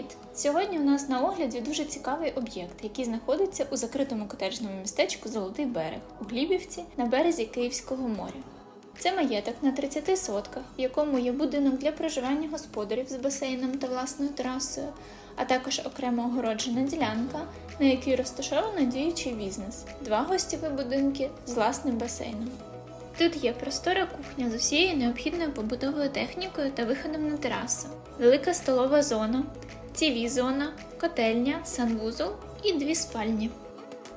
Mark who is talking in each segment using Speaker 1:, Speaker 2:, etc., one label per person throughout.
Speaker 1: Привіт! Сьогодні у нас на огляді дуже цікавий об'єкт, який знаходиться у закритому котеджному містечку Золотий берег у Глібівці на березі Київського моря. Це маєток на 30 сотках, в якому є будинок для проживання господарів з басейном та власною терасою, а також окремо огороджена ділянка, на якій розташовано діючий бізнес, два гостєві будинки з власним басейном. Тут є простора кухня з усією необхідною побутовою технікою та виходом на терасу, велика столова зона, тіві зона, котельня, санвузол і дві спальні.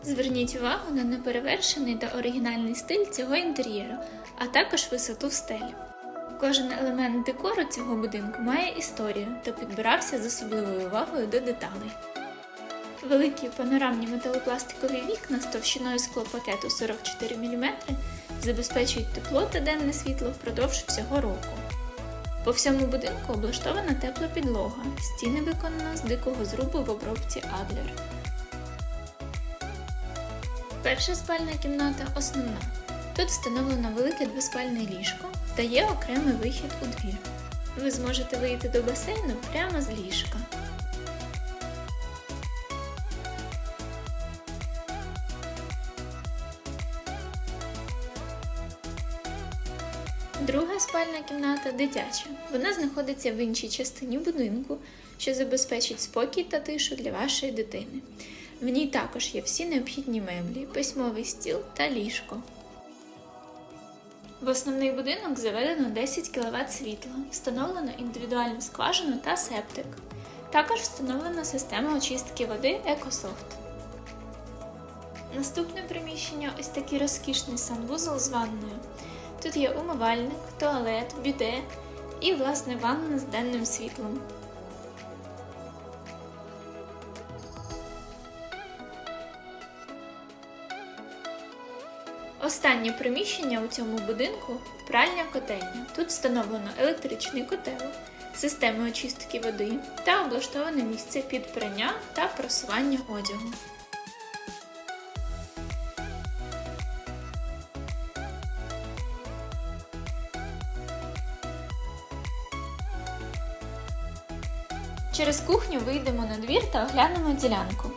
Speaker 1: Зверніть увагу на неперевершений та оригінальний стиль цього інтер'єру, а також висоту стель. Кожен елемент декору цього будинку має історію та підбирався з особливою увагою до деталей. Великі панорамні металопластикові вікна з товщиною склопакету 44 мм забезпечують тепло та денне світло впродовж всього року. По всьому будинку облаштована тепла підлога, стіни виконано з дикого зрубу в обробці Адлер. Перша спальна кімната основна. Тут встановлено велике двоспальне ліжко та є окремий вихід у двір. Ви зможете вийти до басейну прямо з ліжка. Друга спальна кімната дитяча. Вона знаходиться в іншій частині будинку, що забезпечить спокій та тишу для вашої дитини. В ній також є всі необхідні меблі, письмовий стіл та ліжко. В основний будинок заведено 10 кВт світла, встановлено індивідуальну скважину та септик. Також встановлена система очистки води EcoSoft. Наступне приміщення ось такий розкішний санвузол з ванною. Тут є умивальник, туалет, бюде і, власне, ванна з денним світлом. Останнє приміщення у цьому будинку пральня котельня. Тут встановлено електричний котел, система очистки води та облаштоване місце під прання та просування одягу. Через кухню вийдемо на двір та оглянемо ділянку.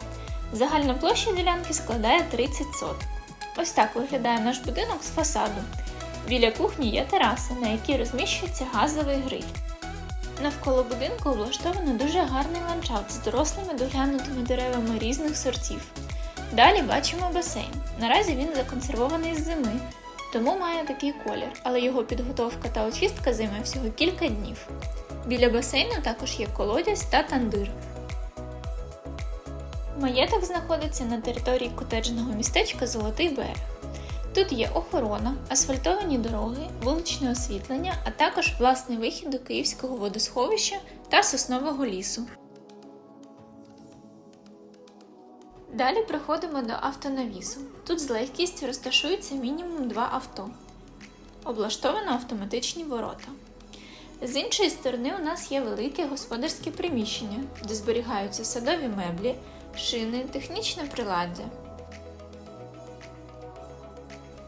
Speaker 1: Загальна площа ділянки складає 30 сот. Ось так виглядає наш будинок з фасаду. Біля кухні є тераса, на якій розміщується газовий гриль. Навколо будинку облаштовано дуже гарний ландшафт з дорослими доглянутими деревами різних сортів. Далі бачимо басейн. Наразі він законсервований з зими, тому має такий колір, але його підготовка та очистка займе всього кілька днів. Біля басейну також є колодязь та тандир. Маєток знаходиться на території котеджного містечка Золотий берег. Тут є охорона, асфальтовані дороги, вуличне освітлення, а також власний вихід до Київського водосховища та соснового лісу. Далі приходимо до автонавісу. Тут з легкістю розташується мінімум два авто. Облаштовано автоматичні ворота. З іншої сторони, у нас є велике господарське приміщення, де зберігаються садові меблі, шини, технічне приладдя.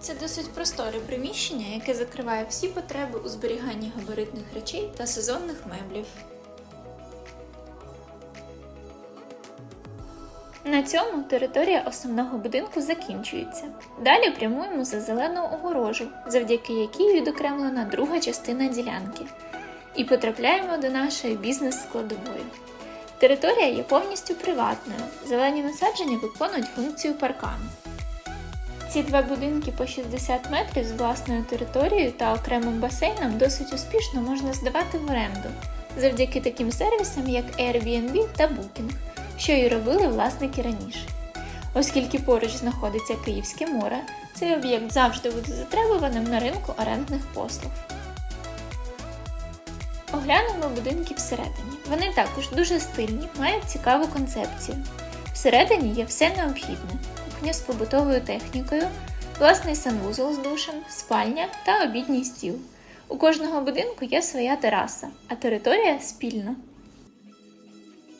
Speaker 1: Це досить просторе приміщення, яке закриває всі потреби у зберіганні габаритних речей та сезонних меблів. На цьому територія основного будинку закінчується. Далі прямуємо за зелену огорожу, завдяки якій відокремлена друга частина ділянки, і потрапляємо до нашої бізнес-складової. Територія є повністю приватною. Зелені насадження виконують функцію паркану. Ці два будинки по 60 метрів з власною територією та окремим басейном досить успішно можна здавати в оренду завдяки таким сервісам, як Airbnb та Booking, що і робили власники раніше. Оскільки поруч знаходиться Київське море, цей об'єкт завжди буде затребуваним на ринку орендних послуг. Оглянемо будинки всередині. Вони також дуже стильні, мають цікаву концепцію. Всередині є все необхідне: кухня з побутовою технікою, власний санвузол з душем, спальня та обідній стіл. У кожного будинку є своя тераса, а територія спільна.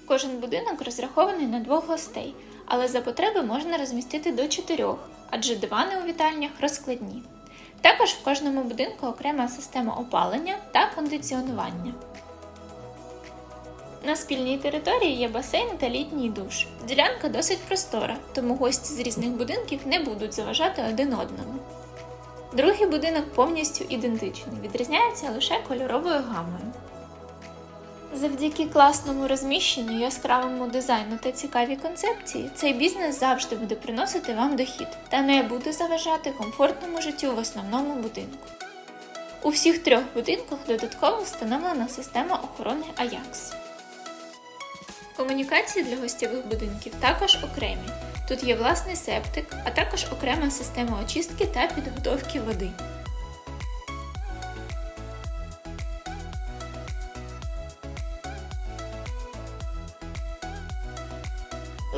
Speaker 1: Кожен будинок розрахований на двох гостей, але за потреби можна розмістити до чотирьох, адже дивани у вітальнях розкладні. Також в кожному будинку окрема система опалення та кондиціонування. На спільній території є басейн та літній душ. Ділянка досить простора, тому гості з різних будинків не будуть заважати один одному. Другий будинок повністю ідентичний, відрізняється лише кольоровою гамою. Завдяки класному розміщенню, яскравому дизайну та цікавій концепції, цей бізнес завжди буде приносити вам дохід та не буде заважати комфортному життю в основному будинку. У всіх трьох будинках додатково встановлена система охорони Ajax. Комунікації для гостєвих будинків також окремі. Тут є власний септик, а також окрема система очистки та підготовки води.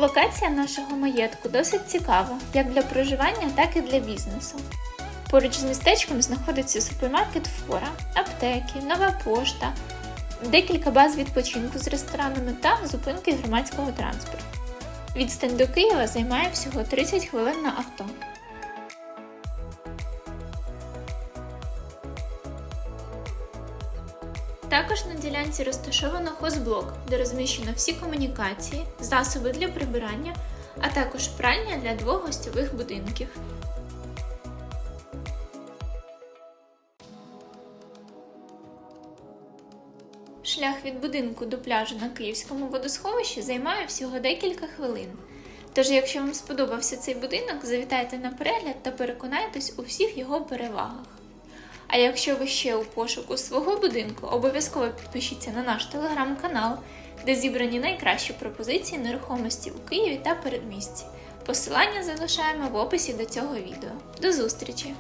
Speaker 1: Локація нашого маєтку досить цікава як для проживання, так і для бізнесу. Поруч з містечком знаходиться супермаркет Фора, аптеки, нова пошта, декілька баз відпочинку з ресторанами та зупинки громадського транспорту. Відстань до Києва займає всього 30 хвилин на авто. Також на ділянці розташовано хозблок, де розміщено всі комунікації, засоби для прибирання, а також пральня для двох гостьових будинків. Шлях від будинку до пляжу на Київському водосховищі займає всього декілька хвилин. Тож, якщо вам сподобався цей будинок, завітайте на перегляд та переконайтесь у всіх його перевагах. А якщо ви ще у пошуку свого будинку, обов'язково підпишіться на наш телеграм-канал, де зібрані найкращі пропозиції нерухомості у Києві та передмісті. Посилання залишаємо в описі до цього відео. До зустрічі!